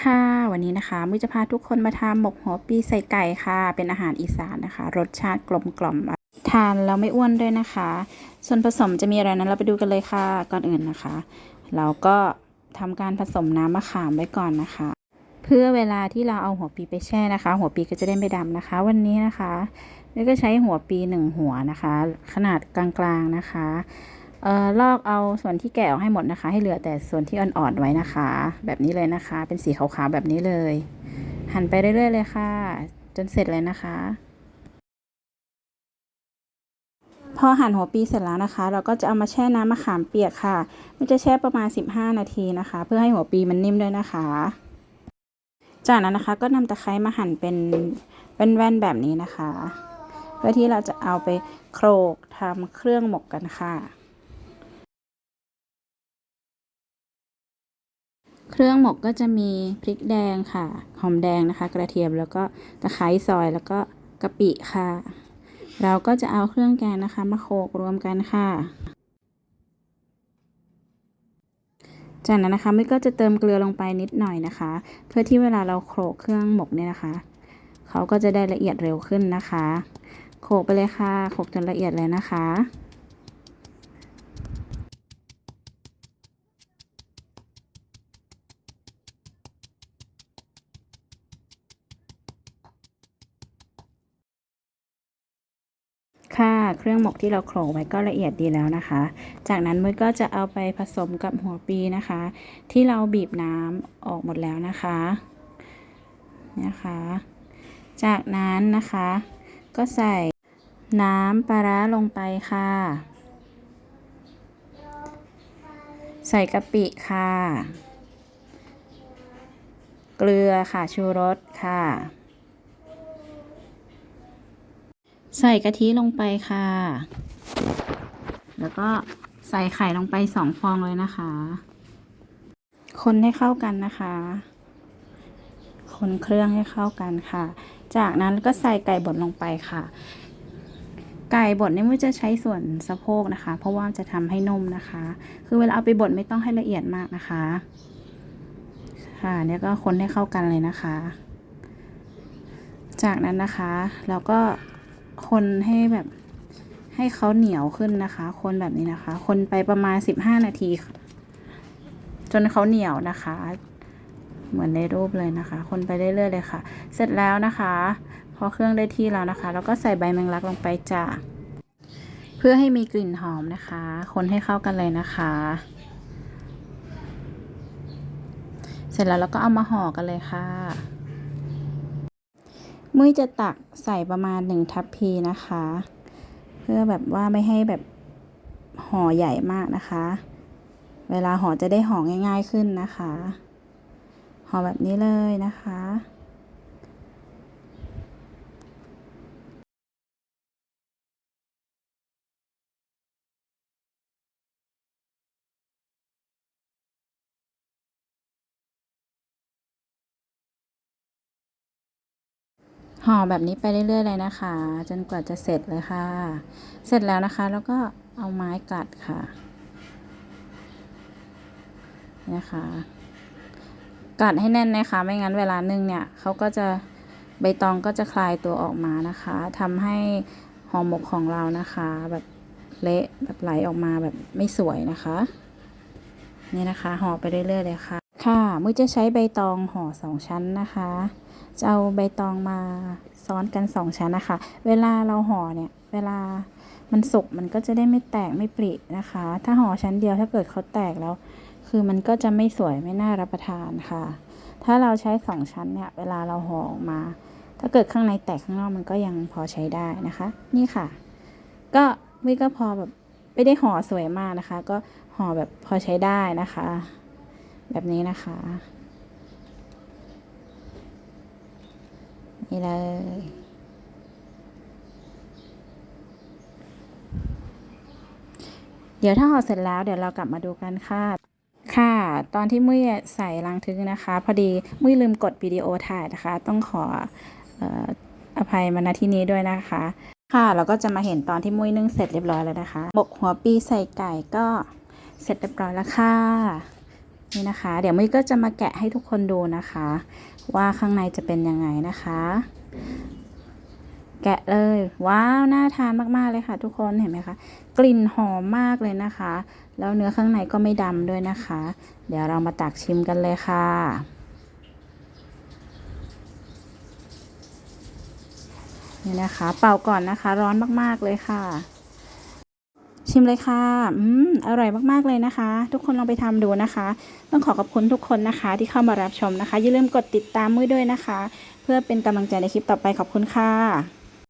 ค่ะวันนี้นะคะมุ้ยจะพาทุกคนมาทำหมกหัวปีใส่ไก่ค่ะ เป็นอาหารอีสานนะคะ รสชาติกลมกล่อมทานแล้วไม่อ้วนด้วยนะคะ ส่วนผสมจะมีอะไรนั้นเราไปดูกันเลยค่ะก่อนอื่นนะคะ เราก็ทำการผสมน้ำมะขามไว้ก่อนนะคะ เพื่อเวลาที่เราเอาหัวปีไปแช่นะคะ หัวปีก็จะได้ไม่ดำนะคะ วันนี้นะคะมุ้ยก็ใช้หัวปีหนึ่งหัวนะคะ ขนาดกลางๆนะคะ เอ่อลอกเอาส่วนที่แกะออกให้หมดนะคะ ให้เหลือแต่ส่วนที่อ่อนๆไว้นะคะ แบบนี้เลยนะคะ เป็นสีขาวๆแบบนี้เลย หั่นไปเรื่อยๆเลยค่ะ จนเสร็จเลยนะคะ พอหั่นหัวปีเสร็จแล้วนะคะ เราก็จะเอามาแช่น้ำมะขามเปียกค่ะ มันจะแช่ประมาณ 15 นาทีนะคะ เพื่อให้หัวปีมันนิ่มด้วยนะคะ จากนั้นนะคะก็นำตะไคร้มาหั่นเป็นเป็นแว่นแบบนี้นะคะ เพื่อที่เราจะเอาไปโขลกทำเครื่องหมกกันค่ะ รื่องหมกก็จะมีพริกแดงค่ะ หอมแดงนะคะ กระเทียมแล้วก็ตะไคร้ซอยแล้วก็กะปิค่ะ เราก็จะเอาเครื่องแกงนะคะ มาโขลกรวมกันค่ะ จากนั้นนะคะมิ้ก็จะเติมเกลือลงไปนิดหน่อยนะคะ เพื่อที่เวลาเราโขลกเครื่องหมกเนี่ยนะคะ เขาก็จะได้ละเอียดเร็วขึ้นนะคะ โขลกไปเลยค่ะโขลกจนละเอียดเลยนะคะ ค่ะเครื่องหมกที่เราโขลกไว้ก็ละเอียดดีแล้วนะคะ จากนั้นมุ้ยก็จะเอาไปผสมกับหัวปีนะคะ ที่เราบีบน้ำออกหมดแล้วนะคะนะคะ จากนั้นนะคะ ก็ใส่น้ำปลาร้าลงไปค่ะ ใส่กะปิค่ะ เกลือค่ะชูรสค่ะ ใส่กะทิลงไปค่ะ แล้วก็ใส่ไข่ลงไปสองฟองเลยนะคะ คนให้เข้ากันนะคะ คนเครื่องให้เข้ากันค่ะ จากนั้นก็ใส่ไก่บดลงไปค่ะ ไก่บดเนี่ยมุ้ยจะใช้ส่วนสะโพกนะคะ เพราะว่าจะทำให้นุ่มนะคะ คือเวลาเอาไปบดไม่ต้องให้ละเอียดมากนะคะ ค่ะเนี่ยก็คนให้เข้ากันเลยนะคะ จากนั้นนะคะเราก็ คนให้แบบให้เขาเหนียวขึ้นนะคะ คนแบบนี้นะคะ คนไปประมาณสิบห้านาที จนเขาเหนียวนะคะ เหมือนในรูปเลยนะคะ คนไปเรื่อยๆเลยค่ะ เสร็จแล้วนะคะ พอเครื่องได้ที่แล้วนะคะ แล้วก็ใส่ใบแมงลักลงไปจ้ะเพื่อให้มีกลิ่นหอมนะคะ คนให้เข้ากันเลยนะคะ เสร็จแล้วเราก็เอามาห่อกันเลยค่ะ มุ้ยจะตักใส่ประมาณหนึ่งทัพพีนะคะ เพื่อแบบว่าไม่ให้แบบห่อใหญ่มากนะคะ เวลาห่อจะได้ห่อง่าย ๆขึ้นนะคะ ห่อแบบนี้เลยนะคะ ห่อแบบนี้ไปเรื่อยๆเลยนะคะ จนกว่าจะเสร็จเลยค่ะ เสร็จแล้วนะคะ แล้วก็เอาไม้กัดค่ะนะคะ กัดให้แน่นนะคะ ไม่งั้นเวลานึ่งเนี่ยเขาก็จะใบตองก็จะคลายตัวออกมานะคะทำให้ห่อหมกของเรานะคะ แบบเละแบบไหลออกมาแบบไม่สวยนะคะ นี่นะคะห่อไปเรื่อยๆเลยค่ะ ค่ะมุ้ยจะใช้ใบตองห่อสองชั้นนะคะ จะเอาใบตองมาซ้อนกันสองชั้นนะคะ เวลาเราห่อเนี่ย เวลามันสุกมันก็จะได้ไม่แตกไม่ปรินะคะ ถ้าห่อชั้นเดียวถ้าเกิดเขาแตกแล้ว คือมันก็จะไม่สวยไม่น่ารับประทานค่ะ ถ้าเราใช้สองชั้นเนี่ย เวลาเราห่อออกมา ถ้าเกิดข้างในแตกข้างนอกมันก็ยังพอใช้ได้นะคะ นี่ค่ะ ก็วิก็พอแบบไม่ได้ห่อสวยมากนะคะ ก็ห่อแบบพอใช้ได้นะคะ แบบนี้นะคะ นี่เลยเดี๋ยวถ้าห่อเสร็จแล้วเดี๋ยวเรากลับมาดูกันค่ะค่ะ ตอนที่มุ้ยใส่ลังทึกนะคะ พอดีมุ้ยลืมกดวิดีโอถ่ายนะคะ ต้องขอเอ่ออภัยมาณที่นี้ด้วยนะคะ ค่ะเราก็จะมาเห็นตอนที่มุ้ยนึ่งเสร็จเรียบร้อยแล้วนะคะหมกหัวปีใส่ไก่ก็เสร็จเรียบร้อยแล้วค่ะ นี่นะคะ เดี๋ยวมุ้ยก็จะมาแกะให้ทุกคนดูนะคะ ว่าข้างในจะเป็นยังไงนะคะ แกะเลย ว้าวน่าทานมากๆเลยค่ะ ทุกคนเห็นไหมคะ กลิ่นหอมมากเลยนะคะ แล้วเนื้อข้างในก็ไม่ดำด้วยนะคะ เดี๋ยวเรามาตักชิมกันเลยค่ะนี่นะคะ เป่าก่อนนะคะ ร้อนมากๆเลยค่ะ ชิมเลยค่ะ อืม อร่อยมากๆเลยนะคะ ทุกคนลองไปทำดูนะคะ ต้องขอขอบคุณทุกคนนะคะ ที่เข้ามารับชมนะคะ อย่าลืมกดติดตามมุ้ยด้วยนะคะ เพื่อเป็นกำลังใจในคลิปต่อไปขอบคุณค่ะ